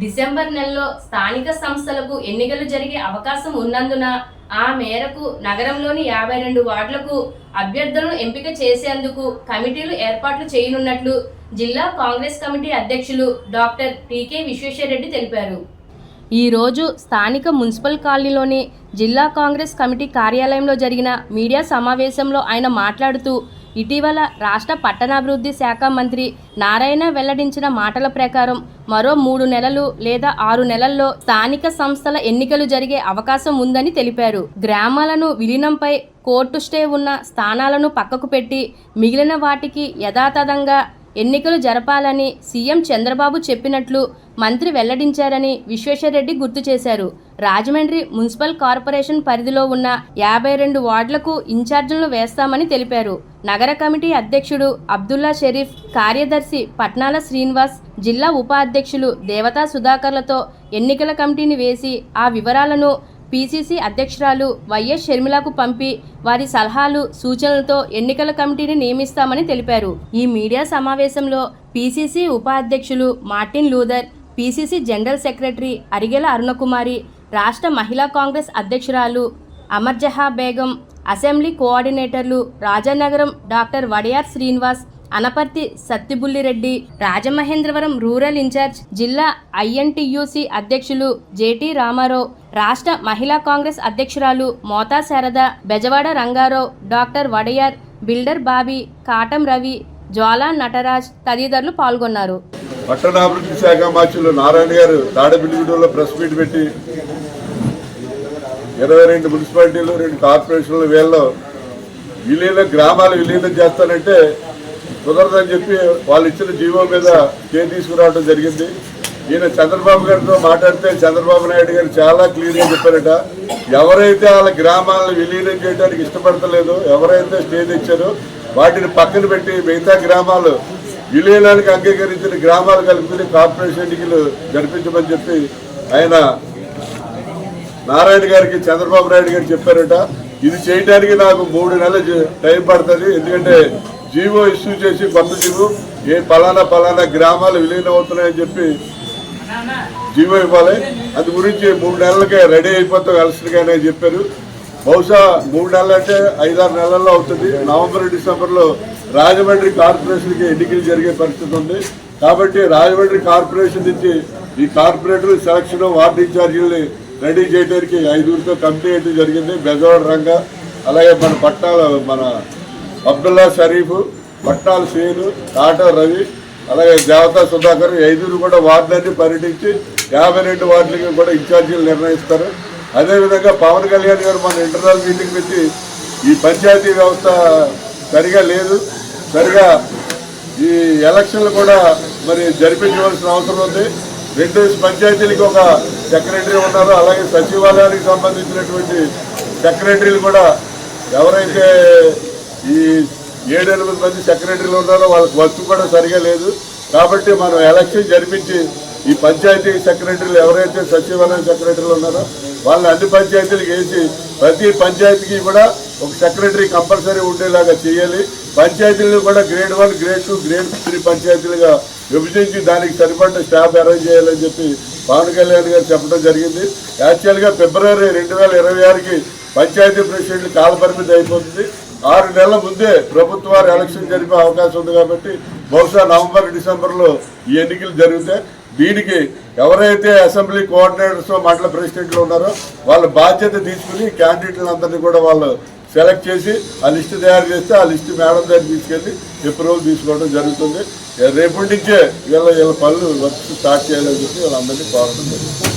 December నెలలో స్థానిక సంస్థలకు ఎన్నికలు జరిగే అవకాశం ఉన్నందున ఆ మేరకు నగరంలోని యాభై రెండు వార్డులకు అభ్యర్థులను ఎంపిక చేసేందుకు కమిటీలు ఏర్పాట్లు చేయనున్నట్లు జిల్లా కాంగ్రెస్ కమిటీ అధ్యక్షులు డాక్టర్ టీకే విశ్వేశ్వరరెడ్డి తెలిపారు. ఈ రోజు స్థానిక మున్సిపల్ కాలనీలోని జిల్లా కాంగ్రెస్ కమిటీ కార్యాలయంలో జరిగిన మీడియా సమావేశంలో ఆయన మాట్లాడుతూ ఇటీవల రాష్ట్ర పట్టణాభివృద్ధి శాఖ మంత్రి నారాయణ వెల్లడించిన మాటల ప్రకారం మరో మూడు నెలలు లేదా ఆరు నెలల్లో స్థానిక సంస్థల ఎన్నికలు జరిగే అవకాశం ఉందని తెలిపారు. గ్రామాలను విలీనంపై కోర్టు స్టే ఉన్న స్థానాలను పక్కకు పెట్టి మిగిలిన వాటికి యథాతథంగా ఎన్నికలు జరపాలని సీఎం చంద్రబాబు చెప్పినట్లు మంత్రి వెల్లడించారని విశ్వేశ్వరరెడ్డి గుర్తు చేశారు. రాజమండ్రి మున్సిపల్ కార్పొరేషన్ పరిధిలో ఉన్న యాభై రెండు వార్డులకు ఇన్ఛార్జీలను వేస్తామని తెలిపారు. నగర కమిటీ అధ్యక్షుడు అబ్దుల్లా షరీఫ్ కార్యదర్శి పట్నాల శ్రీనివాస్ జిల్లా ఉపాధ్యక్షులు దేవతా సుధాకర్లతో ఎన్నికల కమిటీని వేసి ఆ వివరాలను పీసీసీ అధ్యక్షురాలు వైఎస్ షర్మిలకు పంపి వారి సలహాలు సూచనలతో ఎన్నికల కమిటీని నియమిస్తామని తెలిపారు. ఈ మీడియా సమావేశంలో పీసీసీ ఉపాధ్యక్షులు Martin Luther PCC general secretary Arigela Arunakumari రాష్ట్ర మహిళా కాంగ్రెస్ అధ్యక్షురాలు Amarjaha Begum assembly కోఆర్డినేటర్లు Rajanagaram doctor Vadiyar Srinivas Anaparthi Sattibullireddy Rajamahendravaram rural in charge జిల్లా ఐఎన్టీయూసీ అధ్యక్షులు జేటీ రామారావు రాష్ట్ర మహిళా కాంగ్రెస్ అధ్యక్షురాలు మోతా శారద బెజవాడ రంగారావు డాక్టర్ వడయార్ బిల్డర్ బాబీ కాటం రవి జ్వాలా నటరాజ్ తదితరులు పాల్గొన్నారు. పట్టణాభివృద్ధి శాఖ మార్చులు నారాయణ గారు తాడబిల్లిగూడలో ప్రెస్ మీట్ పెట్టి ఇరవై రెండు మున్సిపాలిటీలు రెండు కార్పొరేషన్లు వేళ్ళలో విలీనం గ్రామాలు విలీనం చేస్తానంటే కుదరదని చెప్పి వాళ్ళు ఇచ్చిన జీవో మీద స్టే తీసుకురావడం జరిగింది. ఈయన చంద్రబాబు గారితో మాట్లాడితే చంద్రబాబు నాయుడు గారు చాలా క్లియర్గా చెప్పారట. ఎవరైతే వాళ్ళ గ్రామాలను విలీనం చేయడానికి ఇష్టపడతలేదు ఎవరైతే స్టేజ్ ఇచ్చారో వాటిని పక్కన పెట్టి మిగతా గ్రామాలు విలీనానికి అంగీకరించిన గ్రామాలు కలుపుకుని కార్పొరేషన్ ఎన్నికలు జరిపించమని చెప్పి ఆయన నారాయణ గారికి చంద్రబాబు నాయుడు గారు చెప్పారట. ఇది చేయడానికి నాకు మూడు నెలలు టైం పడుతుంది. ఎందుకంటే జీవో ఇష్యూ చేసి కొత్త జీవో ఏ పలానా పలానా గ్రామాలు విలీనం అవుతున్నాయని చెప్పి జీవో ఇవ్వాలి. అందు గురించి మూడు నెలలకే రెడీ అయిపోతాం కలిసినగానే చెప్పారు. బహుశా మూడు నెలలు అంటే ఐదారు నెలల్లో అవుతుంది. నవంబర్ డిసెంబర్లో రాజమండ్రి కార్పొరేషన్కి ఎన్నికలు జరిగే పరిస్థితి ఉంది. కాబట్టి రాజమండ్రి కార్పొరేషన్ నుంచి ఈ కార్పొరేటర్ సెలక్షన్ వార్డు ఇన్ఛార్జీలని రెడీ చేయడానికి ఐదుగురితో కమిటీ అయితే జరిగింది. బెజవాడ రంగ అలాగే మన పట్టాల మన అబ్దుల్లా షరీఫ్ పట్టాల సేను టాటా రవి అలాగే దేవతా సుధాకర్ ఐదుగురు కూడా వార్డులన్నీ పర్యటించి యాభై రెండు వార్డులకి కూడా ఇన్ఛార్జీలు నిర్ణయిస్తారు. అదేవిధంగా పవన్ కళ్యాణ్ గారు మన ఇంటర్నల్ మీటింగ్ పెట్టి ఈ పంచాయతీ వ్యవస్థ సరిగా లేదు. సరిగా ఈ ఎలక్షన్లు కూడా మరి జరిపించవలసిన అవసరం ఉంది. రెండు పంచాయతీలకు ఒక సెక్రటరీ ఉన్నారు. అలాగే సచివాలయానికి సంబంధించినటువంటి సెక్రటరీలు కూడా ఎవరైతే ఈ ఏడు ఎనిమిది మంది సెక్రటరీలు ఉన్నారో వాళ్ళకి వర్క్ కూడా సరిగా లేదు. కాబట్టి మనం ఎలక్షన్ జరిపించి ఈ పంచాయతీ సెక్రటరీలు ఎవరైతే సచివాలయం సెక్రటరీలు ఉన్నారో వాళ్ళని అన్ని పంచాయతీలకు వేసి ప్రతి పంచాయతీకి కూడా ఒక సెక్రటరీ కంపల్సరీ ఉండేలాగా చేయాలి. పంచాయతీలను కూడా grade one grade two grade three పంచాయతీలుగా విభజించి దానికి సరిపడిన స్టాఫ్ అరేంజ్ చేయాలని చెప్పి పవన్ కళ్యాణ్ గారు చెప్పడం జరిగింది. యాక్చువల్గా ఫిబ్రవరి రెండు వేల ఇరవై ఆరుకి పంచాయతీ ప్రెసిడెంట్లు కాలపరిమితి అయిపోతుంది. ఆరు నెలల ముందే ప్రభుత్వాలు ఎలక్షన్ జరిపే అవకాశం ఉంది కాబట్టి బహుశా నవంబర్ డిసెంబర్లో ఈ ఎన్నికలు జరిగితే దీనికి ఎవరైతే అసెంబ్లీ కోఆర్డినేటర్స్ మండల ప్రెసిడెంట్లు ఉన్నారో వాళ్ళ బాధ్యత తీసుకుని క్యాండిడేట్లందరినీ కూడా వాళ్ళు సెలెక్ట్ చేసి ఆ లిస్టు తయారు చేస్తే ఆ లిస్టు మేడం దగ్గర తీసుకెళ్ళి అప్రూవల్ తీసుకోవడం జరుగుతుంది. రేపటి నుంచే వీళ్ళ వీళ్ళ పనులు వర్క్ స్టార్ట్ చేయాలని చెప్పి వాళ్ళందరినీ కోరడం జరుగుతుంది